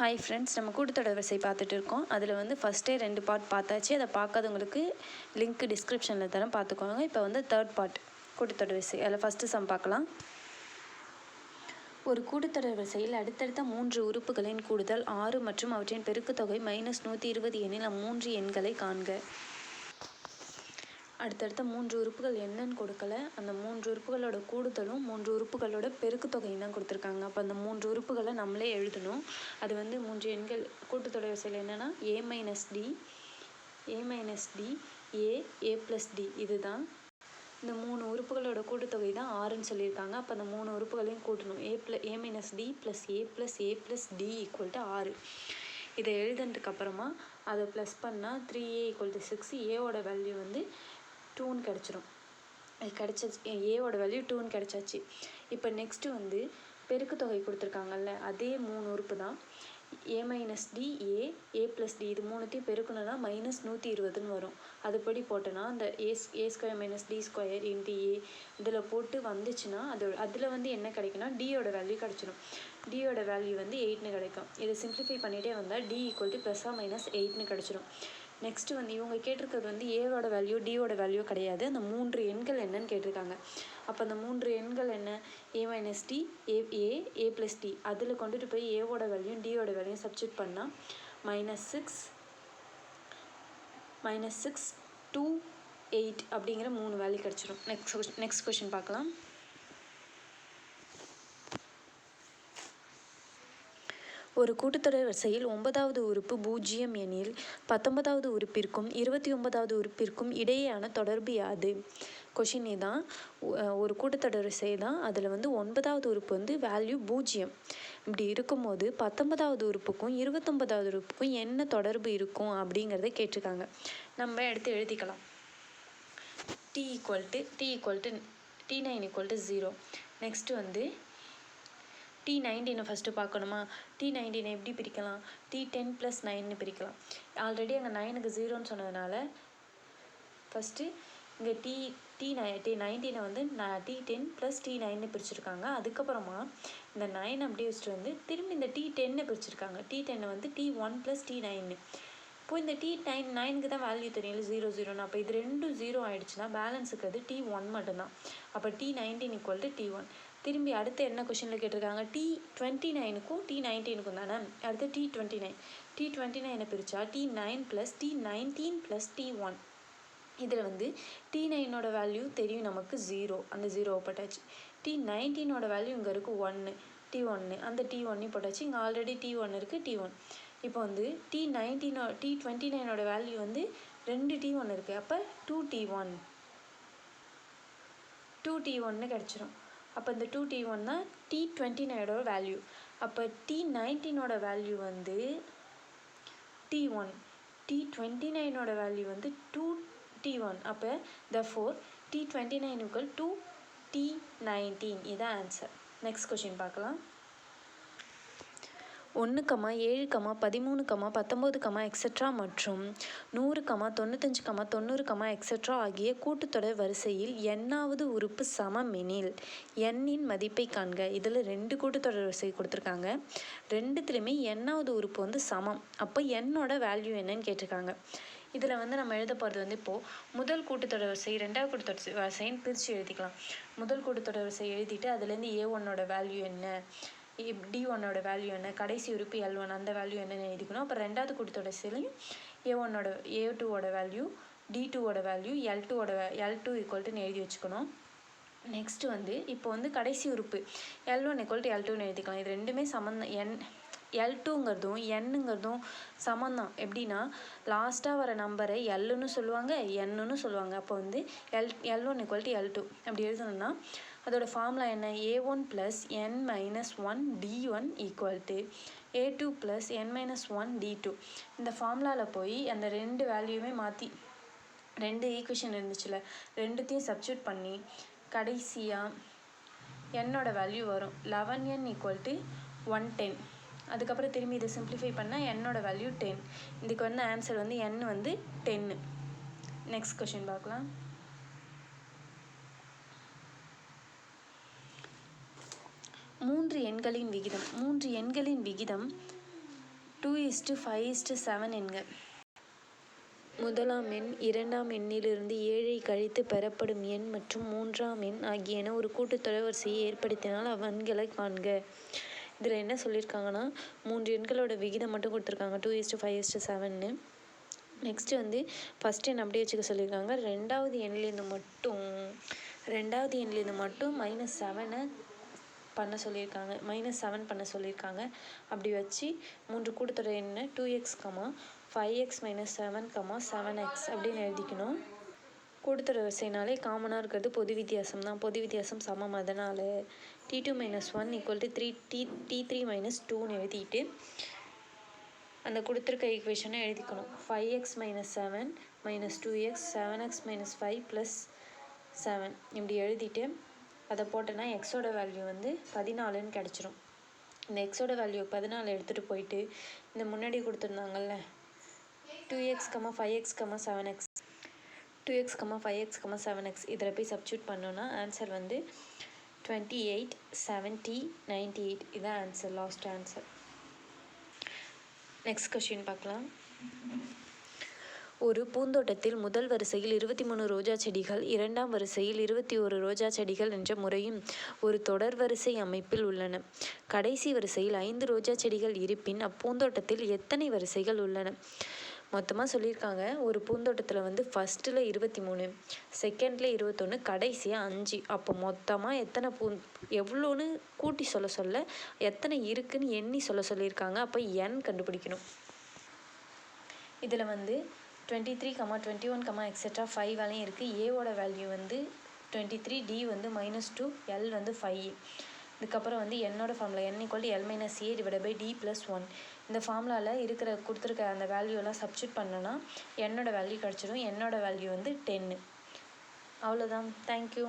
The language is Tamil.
ஹாய் ஃப்ரெண்ட்ஸ் நம்ம கூட்டத்தொடர் வரிசை பார்த்துட்டு இருக்கோம். அதில் வந்து ஃபஸ்ட்டே ரெண்டு பார்ட் பார்த்தாச்சு. அதை பார்க்காதவங்களுக்கு லிங்க் டிஸ்கிரிப்ஷனில் தரேன். பார்த்துக்கோங்க. இப்போ வந்து தேர்ட் பார்ட் கூட்டத்தொடர் வரிசை. அதில் ஃபஸ்ட்டு சம் பார்க்கலாம். ஒரு கூட்டத்தொடர் வரிசையில் அடுத்தடுத்த மூன்று உறுப்புகளின் கூடுதல் ஆறு மற்றும் அவற்றின் பெருக்குத்தொகை மைனஸ் நூற்றி இருபது எண்ணில் மூன்று எண்களை காண்க. அடுத்தடுத்த மூன்று உறுப்புகள் என்னன்னு கொடுக்கல. அந்த மூன்று உறுப்புகளோட கூடுதலும் மூன்று உறுப்புகளோட பெருக்குத்தொகையும் தான் கொடுத்துருக்காங்க. அப்போ அந்த மூன்று உறுப்புகளை நம்மளே எழுதணும். அது வந்து மூன்று எண்கள் கூட்டுத்தொடர் வரிசையில் என்னென்னா A minus D A minus D A A plus D இதுதான். இந்த மூணு உறுப்புகளோட கூட்டுத்தொகை தான் ஆறுன்னு சொல்லியிருக்காங்க. அப்போ அந்த மூணு உறுப்புகளையும் கூட்டணும். A plus A minus D plus A plus A plus D equal to ஆறு. இதை எழுதுனதுக்கு அப்புறமா அதை ப்ளஸ் பண்ணால் three A equal to six ஏவோட வேல்யூ வந்து டூன்னு கிடச்சிரும். அது கிடச்சிச்சு ஏவோட வேல்யூ டூன்னு கிடச்சாச்சு. இப்போ நெக்ஸ்ட்டு வந்து பெருக்கு தொகை கொடுத்துருக்காங்கல்ல அதே மூணு உறுப்பு தான். A minus D A A plus D இது மூணுத்தையும் பெருக்கணும்னா மைனஸ் நூற்றி இருபதுன்னு வரும். அதுபடி போட்டோன்னா அந்த A A square minus D square into A இதில் போட்டு வந்துச்சுன்னா அது அதில் வந்து என்ன கிடைக்குன்னா டியோட வேல்யூ கிடச்சிடும் டியோட வேல்யூ வந்து எயிட்னு கிடைக்கும். இதை சிம்ப்ளிஃபை பண்ணிகிட்டே வந்தால் டி ஈக்குவல் டு ப்ளஸ்ஸாக மைனஸ் எயிட்னு கிடச்சிடும் நெக்ஸ்ட்டு வந்து இவங்க கேட்டிருக்கிறது வந்து ஏவோட வேல்யூ டியோட வேல்யூ கிடையாது. அந்த மூன்று எண்கள் என்னன்னு கேட்டிருக்காங்க. அப்போ அந்த மூன்று எண்கள் என்ன? A minus D A A A plus D அதில் கொண்டுட்டு போய் ஏவோட வேல்யூ டியோட வேல்யூ சப்ஸ்டியூட் பண்ணால் minus six minus six two eight அப்படிங்கிற மூணு வேல்யூ கிடச்சிரும். நெக்ஸ்ட் நெக்ஸ்ட் கொஷின் பார்க்கலாம். ஒரு கூட்டுத்தொடர் வரிசையில் ஒன்பதாவது உறுப்பு பூஜ்ஜியம் எனில் பத்தொன்பதாவது உறுப்பிற்கும் இருபத்தி ஒன்பதாவது உறுப்பிற்கும் இடையேயான தொடர்பு யாது? கொஷினே தான். ஒரு கூட்டத்தொடர் வரிசை தான். அதில் வந்து ஒன்பதாவது உறுப்பு வந்து வேல்யூ பூஜ்ஜியம். இப்படி இருக்கும்போது பத்தொன்பதாவது உறுப்புக்கும் இருபத்தொன்பதாவது உறுப்புக்கும் என்ன தொடர்பு இருக்கும் அப்படிங்கிறத கேட்டிருக்காங்க. நம்ம எடுத்து எழுதிக்கலாம். T equal to T equal to T nine equal to zero next வந்து டி நைன்டீனை ஃபஸ்ட்டு பார்க்கணுமா? டி நைன்டீனை எப்படி பிரிக்கலாம்? டி டென் ப்ளஸ் நைன்னு பிரிக்கலாம். ஆல்ரெடி அங்கே நைனுக்கு ஜீரோன்னு சொன்னதுனால ஃபஸ்ட்டு இங்கே டி டி நை டி நைன்டீனை வந்து நான் டி டென் ப்ளஸ் டி நைன்னு பிரிச்சிருக்காங்க. அதுக்கப்புறமா இந்த நைன் அப்படியே வச்சுட்டு வந்து திரும்பி இந்த டி டென்னு பிரிச்சிருக்காங்க. டி டென்னை வந்து டி ஒன் ப்ளஸ் டி நைன்னு இப்போ இந்த டி நைன் நைனுக்கு தான் வேல்யூ தெரியல ஜீரோ ஜீரோன்னு அப்போ இது ரெண்டும் ஜீரோ ஆகிடுச்சுன்னா பேலன்ஸுக்கு அது டி ஒன் மட்டும்தான். அப்போ T nineteen equal to T one திரும்பி அடுத்து என்ன கொஷினில் கேட்டிருக்காங்க? டி டுவெண்ட்டி நைனுக்கும் டி நைன்டீனுக்கும் தானே? அடுத்து T twenty nine T twenty நைனை பிரித்தா T nine plus T nineteen plus T one இதில் வந்து டி நைனோட வேல்யூ தெரியும் நமக்கு ஜீரோ அந்த ஜீரோவை போட்டாச்சு. டி நைன்டீனோட வேல்யூ இங்கே இருக்குது ஒன்று டி ஒன்று அந்த டி ஒன்னையும் போட்டாச்சு. இங்கே ஆல்ரெடி டி ஒன் இருக்குது டி ஒன் இப்போ வந்து டி நைன்டீனோ டி டுவெண்ட்டி நைனோட வேல்யூ வந்து ரெண்டு டி ஒன் இருக்குது அப்போ two T one two T ஒன்று கிடச்சிரும். அப்போ இந்த டூ டி ஒன் தான் டி டுவெண்ட்டி நைனோட வேல்யூ அப்போ டி நைன்டீனோட வேல்யூ வந்து டி ஒன் டி டுவெண்ட்டி நைனோட வேல்யூ வந்து டூ டி ஒன் அப்போ த ஃபோர் டி டுவெண்ட்டி நைனுக்குள் டூ டி நைன்டீன் இதான் ஆன்சர் நெக்ஸ்ட் கொஷின் பார்க்கலாம். ஒன்று கமா ஏழு கமா பதிமூணு கமா பத்தொம்போது கமா எக்ஸட்ரா மற்றும் நூறு கமா தொண்ணூத்தஞ்சு கமா தொண்ணூறு கமா எக்ஸட்ரா ஆகிய கூட்டுத்தொடர் வரிசையில் எண்ணாவது உறுப்பு சமம் எனில் எண்ணின் மதிப்பை காண்க. இதில் ரெண்டு கூட்டுத்தொடர் வரிசை கொடுத்துருக்காங்க. ரெண்டுத்துலேயுமே எண்ணாவது உறுப்பு வந்து சமம். அப்போ எண்ணோட வேல்யூ என்னன்னு கேட்டிருக்காங்க. இதில் வந்து நம்ம எழுத போகிறது வந்து இப்போது முதல் கூட்டுத்தொடர் வரிசை ரெண்டாவது கூட்டுத்தொடர் வரிசைன்னு பிரித்து எழுதிக்கலாம். முதல் கூட்டுத்தொடர் வரிசை எழுதிட்டு அதுலேருந்து ஏ ஒன்னோட வேல்யூ என்ன? டி ஒன்னோட வேல்யூ என்ன? கடைசி உறுப்பு எல் ஒன் அந்த வேல்யூ என்னன்னு எழுதிக்கணும். அப்புறம் ரெண்டாவது கூட்டத்தொடர்ச்சிலையும் ஏ ஒன்னோட ஏ டூவோட வேல்யூ டி டூவோட வேல்யூ எல் டூவோட எல் டூ ஈக்குவல்ட்டுன்னு எழுதி வச்சுக்கணும். நெக்ஸ்ட்டு வந்து இப்போ வந்து கடைசி உறுப்பு. L one equal to L டூன்னு எழுதிக்கலாம். இது ரெண்டுமே சம்மந்தம் என் எல் டூங்கிறதும் என்னுங்கிறதும் சமந்தான். எப்படின்னா லாஸ்ட்டாக வர நம்பரை எல்லுன்னு சொல்லுவாங்க என்னுன்னு சொல்லுவாங்க. அப்போ வந்து L L one equal to L two அப்படி எழுதணும்னா அதோட ஃபார்முலா என்ன? A one plus N minus one D one equal to A two plus N minus one D two இந்த ஃபார்முலாவில் போய் அந்த ரெண்டு வேல்யூமே மாற்றி ரெண்டு ஈக்குவேஷன் இருந்துச்சுல ரெண்டுத்தையும் சப்ஸ்டியூட் பண்ணி கடைசியாக என்னோட வேல்யூ வரும். Eleven N equal to one ten அதுக்கப்புறம் திரும்பி இதை சிம்ப்ளிஃபை பண்ணால் என்னோட வேல்யூ டென் இதுக்கு வந்து ஆன்சர் வந்து என் வந்து டென்னு நெக்ஸ்ட் கொஷின் பார்க்கலாம். மூன்று எண்களின் விகிதம். மூன்று எண்களின் விகிதம் two is to five is to seven எண்கள் முதலாம் எண் இரண்டாம் எண்ணிலிருந்து ஏழை கழித்து பெறப்படும் எண் மற்றும் மூன்றாம் எண் ஆகியன ஒரு கூட்டுத்தொடர் வரிசையை ஏற்படுத்தினால் அவ்வெண்களை காண்க. இதில் என்ன சொல்லியிருக்காங்கன்னா மூன்று எண்களோட விகிதம் மட்டும் கொடுத்துருக்காங்க. Two is to five is to செவன்னு next வந்து ஃபஸ்ட் எண் அப்படியே வச்சுக்க சொல்லியிருக்காங்க. ரெண்டாவது எண்லேருந்து மட்டும் ரெண்டாவது எண்லேருந்து மட்டும் மைனஸ் செவனை பண்ண சொல்லியிருக்காங்க மைனஸ் செவன் பண்ண சொல்லியிருக்காங்க. அப்படி வச்சு மூன்று கூட்டத்தொடர் என்ன? Two X comma five X minus seven comma seven X அப்படின்னு எழுதிக்கணும். கூட்டுத்தொடர் வரிசைனாலே காமனாக இருக்கிறது பொது வித்தியாசம் தான். பொது வித்தியாசம் சமம். அதனால் T two minus one equal to three T T three minus டூன்னு எழுதிட்டு அந்த கொடுத்துருக்க ஈக்குவேஷனை எழுதிக்கணும். Five X minus seven minus two X seven X minus five plus seven இப்படி எழுதிட்டு அதை போட்டேன்னா எக்ஸோட வேல்யூ வந்து பதினாலுன்னு கிடச்சிரும். இந்த எக்ஸோட வேல்யூ பதினாலு எடுத்துகிட்டு போயிட்டு இந்த முன்னாடி கொடுத்துருந்தாங்கல்ல two X comma five X comma seven X two X comma five X comma seven X இதில் போய் சப்ஸ்டியூட் பண்ணோன்னா ஆன்சர் வந்து twenty eight seventy ninety eight இதான் answer last answer next question பார்க்கலாம். ஒரு பூந்தோட்டத்தில் முதல் வரிசையில் இருபத்தி மூணு ரோஜா செடிகள் இரண்டாம் வரிசையில் இருபத்தி ஒரு ரோஜா செடிகள் என்ற முறையும் ஒரு தொடர் வரிசை அமைப்பில் உள்ளன. கடைசி வரிசையில் ஐந்து ரோஜா செடிகள் இருப்பின் அப்பூந்தோட்டத்தில் எத்தனை வரிசைகள் உள்ளன? மொத்தமாக சொல்லியிருக்காங்க. ஒரு பூந்தோட்டத்தில் வந்து ஃபஸ்ட்டில் இருபத்தி மூணு செகண்டில் இருபத்தொன்று கடைசியாக அஞ்சு. அப்போ மொத்தமாக எத்தனை பூ எவ்வளோன்னு கூட்டி சொல்ல சொல்ல எத்தனை இருக்குன்னு எண்ணி சொல்ல சொல்லியிருக்காங்க. அப்போ என் கண்டுபிடிக்கணும். இதில் வந்து twenty three comma twenty one comma etcetera five வேலையும் இருக்குது ஏவோட வேல்யூ வந்து டுவெண்ட்டி த்ரீ டி வந்து மைனஸ் டூ எல் வந்து ஃபைவ் இதுக்கப்புறம் வந்து என்னோட formula N equal L minus A divide by D plus one இந்த ஃபார்முலாவில் இருக்கிற கொடுத்துருக்க அந்த வேல்யூலாம் சப்ஸ்டியூட் பண்ணோன்னா என்னோட வேல்யூ கிடச்சிடும். என்னோடய வேல்யூ வந்து டென்னு அவ்வளோதான் தேங்க்யூ